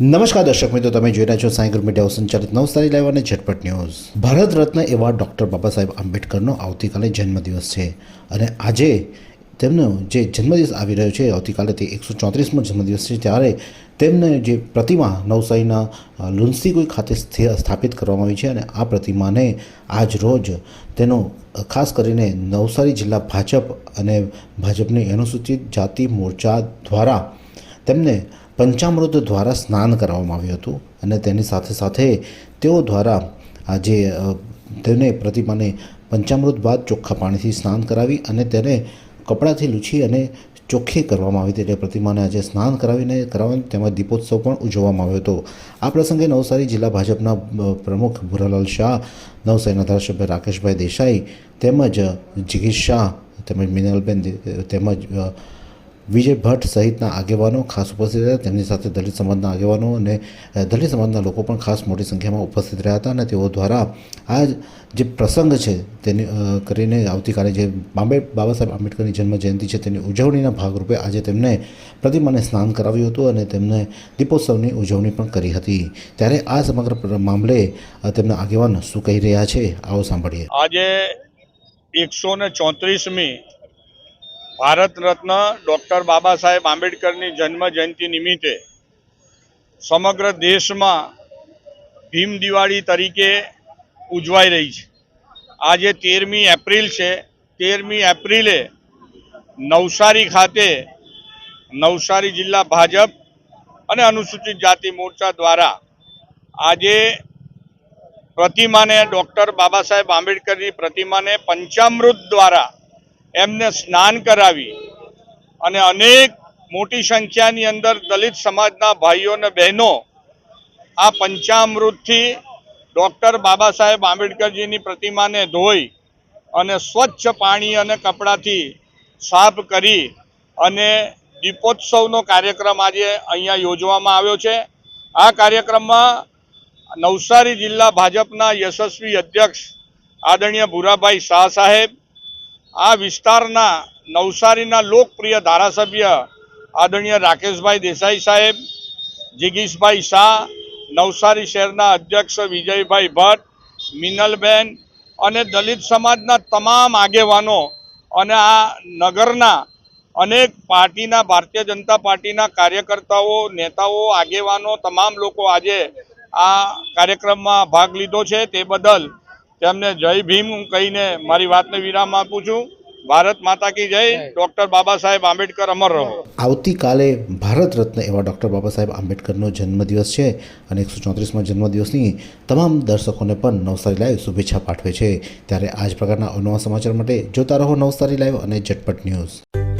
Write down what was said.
નમસ્કાર દર્શક મિત્રો, તમે જોઈ રહ્યા છો સાંઈ ગ્રુપ મીડિયા સંચાલિત નવસારી લાઈવ અને ઝટપટ ન્યૂઝ. ભારત રત્ન એવા ડૉક્ટર બાબા સાહેબ આંબેડકરનો આવતીકાલે જન્મદિવસ છે અને આજે તેમનો જે જન્મદિવસ આવી રહ્યો છે, આવતીકાલે તે એકસો ચોત્રીસમો જન્મદિવસ છે, ત્યારે તેમને જે પ્રતિમા નવસારીના લુન્સીગોઈ ખાતે સ્થિ- સ્થાપિત કરવામાં આવી છે અને આ પ્રતિમાને આજ રોજ તેનો, ખાસ કરીને નવસારી જિલ્લા ભાજપ અને ભાજપની અનુસૂચિત જાતિ મોરચા દ્વારા તેમને પંચામૃત દ્વારા સ્નાન કરાવવામાં આવ્યું હતું અને તેની સાથે સાથે તેઓ દ્વારા આ જે તેને પ્રતિમાને પંચામૃત બાદ ચોખ્ખા પાણીથી સ્નાન કરાવી અને તેને કપડાથી લૂછી અને ચોખ્ખી કરવામાં આવી. હતી એટલે પ્રતિમાને આજે સ્નાન કરાવીને કરાવીને તેમજ દીપોત્સવ પણ ઉજવવામાં આવ્યો હતો. આ પ્રસંગે નવસારી જિલ્લા ભાજપના પ્રમુખ ભુરાલાલ શાહ, નવસારીના ધારાસભ્ય રાકેશભાઈ દેસાઈ તેમજ જિગીશ શાહ તેમજ મિનલબેન તેમજ વિજય ભટ્ટ સહિતના આગેવાનો, ખાસ ઉપસ્થિત રહ્યા. તેમની સાથે દલિત સમાજના આગેવાનો અને દલિત સમાજના લોકો પણ ખાસ મોટી સંખ્યામાં ઉપસ્થિત રહ્યા હતા અને તેઓ દ્વારા આ જે પ્રસંગ છે તેને કરીને આવતીકાલે જે બાંબે, બાબા સાહેબ આંબેડકરની જન્મ જયંતિ છે તેની ઉજવણીના ભાગરૂપે આજે તેમને પ્રતિમાને સ્નાન કરાવ્યું હતું અને તેમને દીપોત્સવની ઉજવણી પણ કરી હતી. ત્યારે આ સમગ્ર મામલે તેમના આગેવાન શું કહી રહ્યા છે, આવો સાંભળીએ. આજે એકસો ને ચોત્રીસમી ભારત રત્ન ડૉક્ટર બાબા સાહેબ આંબેડકરની જન્મ જયંતિ નિમિત્તે સમગ્ર દેશમાં ભીમ દિવાળી તરીકે ઉજવાઈ રહી છે. આજે તેરમી એપ્રિલ છે. તેરમી એપ્રિલે નવસારી ખાતે નવસારી જિલ્લા ભાજપ અને અનુસૂચિત જાતિ મોરચા દ્વારા આજે પ્રતિમાને ડૉક્ટર બાબા સાહેબ આંબેડકરની પ્રતિમાને પંચામૃત દ્વારા એમને સ્નાન કરાવી અને અનેક મોટી સંખ્યાની અંદર દલિત સમાજના ભાઈઓ અને બહેનો આ પંચામૃતથી ડૉક્ટર બાબા સાહેબ આંબેડકરજીની પ્રતિમાને ધોઈ અને સ્વચ્છ પાણી અને કપડાથી સાફ કરી અને દીપોત્સવનો કાર્યક્રમ આજે અહીંયા યોજવામાં આવ્યો છે. આ કાર્યક્રમમાં નવસારી જિલ્લા ભાજપના યશસ્વી અધ્યક્ષ આદરણીય ભૂરાભાઈ શાહ સાહેબ આ વિસ્તારના નવસારીના લોકપ્રિય ધારાસભ્ય આદરણીય રાકેશભાઈ દેસાઈ સાહેબ, જિગીશભાઈ શાહ, નવસારી શહેરના અધ્યક્ષ વિજયભાઈ ભટ્ટ, મિનલબેન અને દલિત સમાજના તમામ આગેવાનો અને આ નગરના અનેક પાર્ટીના, ભારતીય જનતા પાર્ટીના કાર્યકર્તાઓ, નેતાઓ, આગેવાનો, તમામ લોકો આજે આ કાર્યક્રમમાં ભાગ લીધો છે. તે બદલ તેમને જય ભીમ હું કહીને મારી વાતને વિરામ આપું છું. ભારત માતા કી જય. ડૉક્ટર બાબા સાહેબ આંબેડકર અમર રહો. આવતીકાલે ભારત રત્ન એવા ડૉક્ટર બાબા સાહેબ આંબેડકરનો જન્મદિવસ છે અને એકસો ચોત્રીસમાં જન્મદિવસની તમામ દર્શકોને પણ નવસારી લાઈવ શુભેચ્છા પાઠવે છે. ત્યારે આ જ પ્રકારના અવનવા સમાચાર માટે જોતા રહો નવસારી લાઈવ અને ઝટપટ ન્યૂઝ.